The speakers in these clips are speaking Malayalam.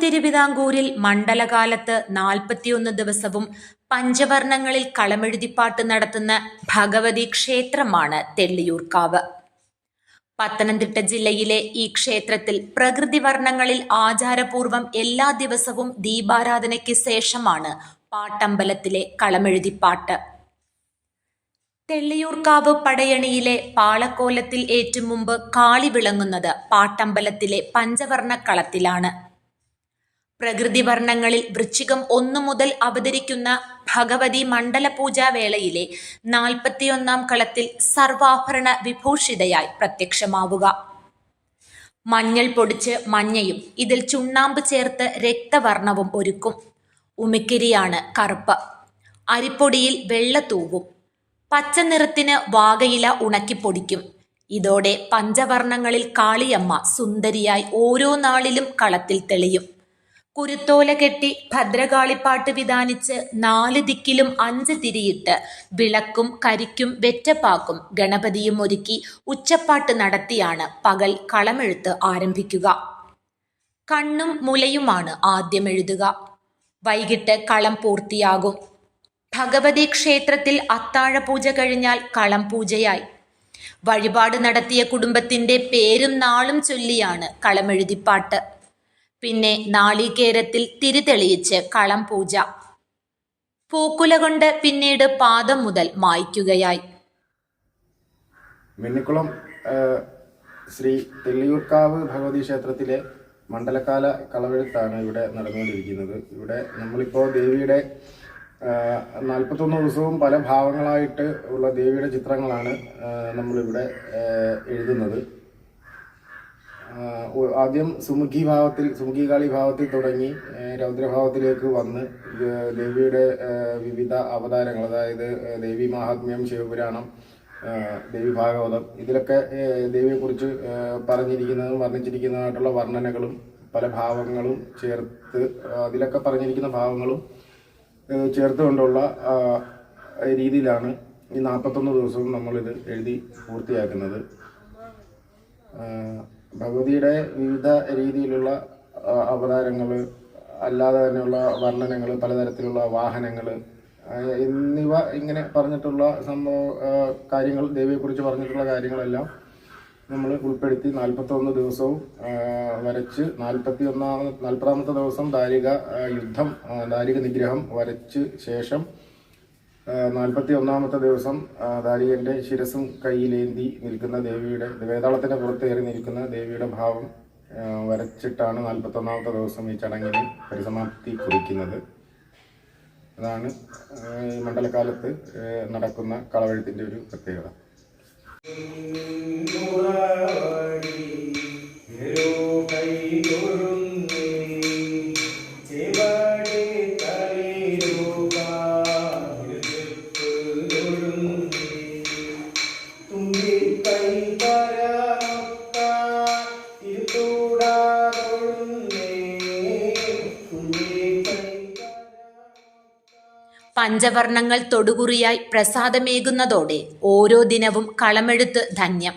തിരുവിതാംകൂറിൽ മണ്ഡലകാലത്ത് നാൽപ്പത്തിയൊന്ന് ദിവസവും പഞ്ചവർണങ്ങളിൽ കളമെഴുതിപ്പാട്ട് നടത്തുന്ന ഭഗവതി ക്ഷേത്രമാണ് തെള്ളിയൂർക്കാവ് പത്തനംതിട്ട ജില്ലയിലെ ഈ ക്ഷേത്രത്തിൽ പ്രകൃതി വർണങ്ങളിൽ ആചാരപൂർവം എല്ലാ ദിവസവും ദീപാരാധനയ്ക്ക് ശേഷമാണ് പാട്ടമ്പലത്തിലെ കളമെഴുതിപ്പാട്ട്. തെള്ളിയൂർക്കാവ് പടയണിയിലെ പാളക്കോലത്തിൽ ഏറ്റുമുമ്പ് കാളി വിളങ്ങുന്നത് പാട്ടമ്പലത്തിലെ പഞ്ചവർണ കളത്തിലാണ് പ്രകൃതി വർണങ്ങളിൽ വൃശ്ചികം ഒന്നു മുതൽ അവതരിക്കുന്ന ഭഗവതി മണ്ഡലപൂജാ വേളയിലെ നാൽപ്പത്തിയൊന്നാം കളത്തിൽ സർവാഭരണ വിഭൂഷിതയായി പ്രത്യക്ഷമാവുക. മഞ്ഞൾ പൊടിച്ച് മഞ്ഞയും ഇതിൽ ചുണ്ണാമ്പ് ചേർത്ത് രക്തവർണവും ഒരുക്കും. ഉമിക്കിരിയാണ് കറുപ്പ്. അരിപ്പൊടിയിൽ വെള്ള തൂവും. പച്ച നിറത്തിന് വാകയില ഉണക്കിപ്പൊടിക്കും ഇതോടെ പഞ്ചവർണങ്ങളിൽ കാളിയമ്മ സുന്ദരിയായി ഓരോ നാളിലും കളത്തിൽ തെളിയും. കുരുത്തോല കെട്ടി ഭദ്രകാളിപ്പാട്ട് വിധാനിച്ച് നാല് ദിക്കിലും അഞ്ച് തിരിയിട്ട് വിളക്കും കരിക്കും വെറ്റപ്പാക്കും ഗണപതിയും ഒരുക്കി ഉച്ചപ്പാട്ട് നടത്തിയാണ് പകൽ കളമെഴുത്ത് ആരംഭിക്കുക. കണ്ണും മുലയുമാണ് ആദ്യം എഴുതുക. വൈകിട്ട് കളം പൂർത്തിയാകും. ഭഗവതി ക്ഷേത്രത്തിൽ അത്താഴപൂജ കഴിഞ്ഞാൽ കളം പൂജയായി. വഴിപാട് നടത്തിയ കുടുംബത്തിന്റെ പേരും നാളും ചൊല്ലിയാണ് കളമെഴുതിപ്പാട്ട്. പിന്നെ നാളികേരത്തിൽ തിരിതെളിയിച്ച് കളം പൂജ. പൂക്കുല കൊണ്ട് പിന്നീട് പാദം മുതൽ മായ്ക്കുകയായി. മിന്നിക്കുളം ശ്രീ തെള്ളിയൂർക്കാവ് ഭഗവതി ക്ഷേത്രത്തിലെ മണ്ഡലകാല കളവെഴുത്താണ് ഇവിടെ നടന്നുകൊണ്ടിരിക്കുന്നത്. ഇവിടെ നമ്മളിപ്പോൾ ദേവിയുടെ നാൽപ്പത്തൊന്ന് ദിവസവും പല ഭാവങ്ങളായിട്ട് ഉള്ള ദേവിയുടെ ചിത്രങ്ങളാണ് നമ്മളിവിടെ എഴുതുന്നത്. ആദ്യം സുമുഖി ഭാവത്തിൽ സുമുഖി കാളി ഭാവത്തിൽ തുടങ്ങി രൗദ്രഭാവത്തിലേക്ക് വന്ന് ദേവിയുടെ വിവിധ അവതാരങ്ങൾ അതായത് ദേവി മഹാത്മ്യം ശിവപുരാണം ദേവി ഭാഗവതം ഇതിലൊക്കെ ദേവിയെക്കുറിച്ച് പറഞ്ഞിരിക്കുന്നതും വർണിച്ചിരിക്കുന്നതായിട്ടുള്ള വർണനകളും പല ഭാവങ്ങളും ചേർത്ത് അതിലൊക്കെ പറഞ്ഞിരിക്കുന്ന ഭാവങ്ങളും ചേർത്തുകൊണ്ടുള്ള രീതിയിലാണ് ഈ നാൽപ്പത്തൊന്ന് ദിവസവും നമ്മളിത് എഴുതി പൂർത്തിയാക്കുന്നത്. ഭഗവതിയുടെ വിവിധ രീതിയിലുള്ള അവതാരങ്ങൾ അല്ലാതെ തന്നെയുള്ള വർണനങ്ങൾ പലതരത്തിലുള്ള വാഹനങ്ങൾ എന്നിവ ഇങ്ങനെ പറഞ്ഞിട്ടുള്ള സംഭവ കാര്യങ്ങൾ ദേവിയെക്കുറിച്ച് പറഞ്ഞിട്ടുള്ള കാര്യങ്ങളെല്ലാം നമ്മൾ ഉൾപ്പെടുത്തി നാൽപ്പത്തൊന്ന് ദിവസവും വരച്ച് നാൽപ്പത്തി ഒന്നാമത് നാൽപ്പതാമത്തെ ദിവസം ദാരിക യുദ്ധം ദാരിക നിഗ്രഹം വരച്ച് ശേഷം നാൽപ്പത്തി ഒന്നാമത്തെ ദിവസം ദാരികന്റെ ശിരസും കയ്യിലേന്തി നിൽക്കുന്ന ദേവിയുടെ വേതാളത്തിന്റെ പുറത്തേറി നിൽക്കുന്ന ദേവിയുടെ ഭാവം വരച്ചിട്ടാണ് നാൽപ്പത്തി ഒന്നാമത്തെ ദിവസം ഈ ചടങ്ങിന് പരിസമാപ്തി കുറിക്കുന്നത്. അതാണ് ഈ മണ്ഡലകാലത്ത് നടക്കുന്ന കളവെഴുത്തിന്റെ ഒരു പ്രത്യേകത പഞ്ചവർണങ്ങൾ തൊടുകുറിയായി പ്രസാദമേകുന്നതോടെ ഓരോ ദിനവും കളമെഴുത്ത് ധന്യം.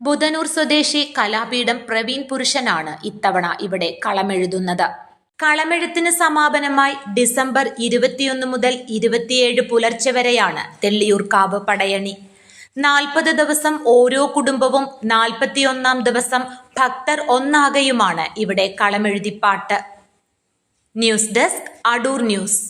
ബുധനൂർ സ്വദേശി കലാപീഠം പ്രവീൺ പുരുഷനാണ് ഇത്തവണ ഇവിടെ കളമെഴുതുന്നത്. കളമെഴുത്തിന് സമാപനമായി ഡിസംബർ ഇരുപത്തിയൊന്ന് മുതൽ ഇരുപത്തിയേഴ് പുലർച്ചെ വരെയാണ് തെള്ളിയൂർക്കാവ് പടയണി. നാൽപ്പത് ദിവസം ഓരോ കുടുംബവും നാൽപ്പത്തിയൊന്നാം ദിവസം ഭക്തർ ഒന്നാകെയുമാണ് ഇവിടെ കളമെഴുതിപ്പാട്ട്. News desk Adoor news.